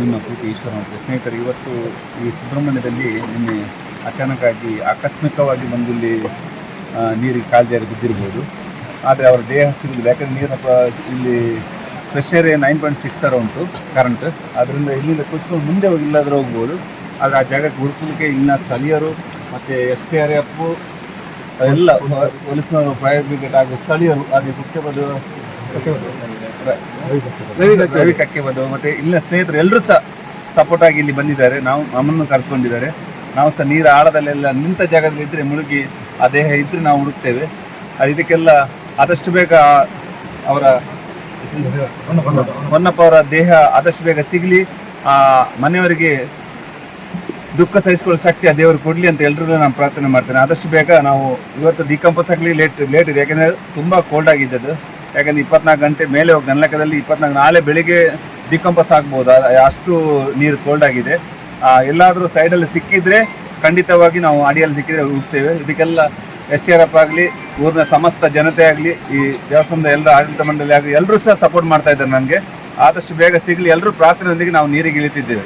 ನಿಮ್ಮ ಪ್ರೀತಿ ಈಶ್ವರ ಅಂತ ಸ್ನೇಹಿತರು, ಇವತ್ತು ಈ ಸುಬ್ರಹ್ಮಣ್ಯದಲ್ಲಿ ನಿನ್ನೆ ಅಚಾನಕ್ಕಾಗಿ ಆಕಸ್ಮಿಕವಾಗಿ ಬಂದಿಲ್ಲಿ ನೀರಿಗೆ ಕಾಲ್ದಾರಿ ಬಿದ್ದಿರ್ಬೋದು. ಆದರೆ ಅವರ ದೇಹ ಸಿಗುದಿಲ್ಲ ಯಾಕಂದರೆ ನೀರಿನ ಇಲ್ಲಿ ಪ್ರೆಷರ್ ನೈನ್ ಪಾಯಿಂಟ್ ಸಿಕ್ಸ್ ಥರ ಉಂಟು ಕರೆಂಟ್ ಅದರಿಂದ ಇಲ್ಲಿಂದ ಕುತ್ಕೊಂಡು ಮುಂದೆ ಹೋಗಿ ಇಲ್ಲಾದರೂ ಹೋಗ್ಬೋದು. ಆದರೆ ಆ ಜಾಗಕ್ಕೆ ಹುಡುಕಲಿಕ್ಕೆ ಇಲ್ಲಿನ ಸ್ಥಳೀಯರು ಮತ್ತು ಎಸ್ ಟಿ ಆರ್ ಎಫ್ ಎಲ್ಲ ಪೊಲೀಸ್ನವರು ಫೈರ್ ಬ್ರಿಗೇಡ್ ಸ್ಥಳೀಯರು ಅದೇ ಕುಕ್ಕಬದು ರವಿ ಬಂದು ಮತ್ತೆ ಇಲ್ಲಿನ ಸ್ನೇಹಿತರು ಎಲ್ಲರೂ ಸಹ ಸಪೋರ್ಟ್ ಆಗಿ ಇಲ್ಲಿ ಬಂದಿದ್ದಾರೆ. ನಾವು ನಮ್ಮನ್ನು ಕರೆಸ್ಕೊಂಡಿದ್ದಾರೆ. ನಾವು ಸಹ ನೀರು ಆಳದಲ್ಲೆಲ್ಲ ನಿಂತ ಜಾಗದಲ್ಲಿ ಇದ್ರೆ ಮುಳುಗಿ ಆ ದೇಹ ಇದ್ರೆ ನಾವು ಹುಡುಕ್ತೇವೆ. ಇದಕ್ಕೆಲ್ಲ ಆದಷ್ಟು ಬೇಗ ಅವರ ಹೊನ್ನಪ್ಪ ಅವರ ದೇಹ ಆದಷ್ಟು ಬೇಗ ಸಿಗಲಿ. ಆ ಮನೆಯವರಿಗೆ ದುಃಖ ಸಹಿಸಿಕೊಳ್ಳೋ ಶಕ್ತಿ ಆ ದೇವರು ಕೊಡಲಿ ಅಂತ ಎಲ್ಲರೂ ನಾನು ಪ್ರಾರ್ಥನೆ ಮಾಡ್ತೇನೆ. ಆದಷ್ಟು ಬೇಗ ನಾವು ಇವತ್ತು ಡಿಕಂಪೋಸ್ ಆಗಲಿ ಲೇಟ್ ಲೇಟ್ ಇದೆ. ಯಾಕೆಂದರೆ ತುಂಬ ಕೋಲ್ಡ್ ಆಗಿದ್ದದು ಯಾಕಂದ್ರೆ ಇಪ್ಪತ್ನಾಲ್ಕು ಗಂಟೆ ಮೇಲೆ ಹೋಗಿ ನನ್ನ ಲೆಕ್ಕದಲ್ಲಿ ಇಪ್ಪತ್ನಾಲ್ಕು ನಾಳೆ ಬೆಳಿಗ್ಗೆ ಡಿಕಂಪಸ್ ಆಗ್ಬೋದು? ಅಷ್ಟು ನೀರು ಕೋಲ್ಡ್ ಆಗಿದೆ. ಎಲ್ಲಾದರೂ ಸೈಡಲ್ಲಿ ಸಿಕ್ಕಿದ್ರೆ ಖಂಡಿತವಾಗಿ ನಾವು ಅಡಿಯಲ್ಲಿ ಸಿಕ್ಕಿದ್ರೆ ಹೋಗ್ತೇವೆ. ಇದಕ್ಕೆಲ್ಲ ಎಸ್ ಟಿ ಆರ್ ಎಫ್ ಆಗಲಿ, ಊರಿನ ಸಮಸ್ತ ಜನತೆ ಆಗಲಿ, ಈ ದೇವಸ್ಥಾನದ ಎಲ್ಲ ಆಡಳಿತ ಮಂಡಳಿ ಆಗಲಿ, ಎಲ್ಲರೂ ಸಹ ಸಪೋರ್ಟ್ ಮಾಡ್ತಾ ಇದ್ದಾರೆ ನನಗೆ. ಆದಷ್ಟು ಬೇಗ ಸಿಗಲಿ, ಎಲ್ಲರೂ ಪ್ರಾರ್ಥನೆಯೊಂದಿಗೆ ನಾವು ನೀರಿಗೆ ಇಳಿತಿದ್ದೇವೆ.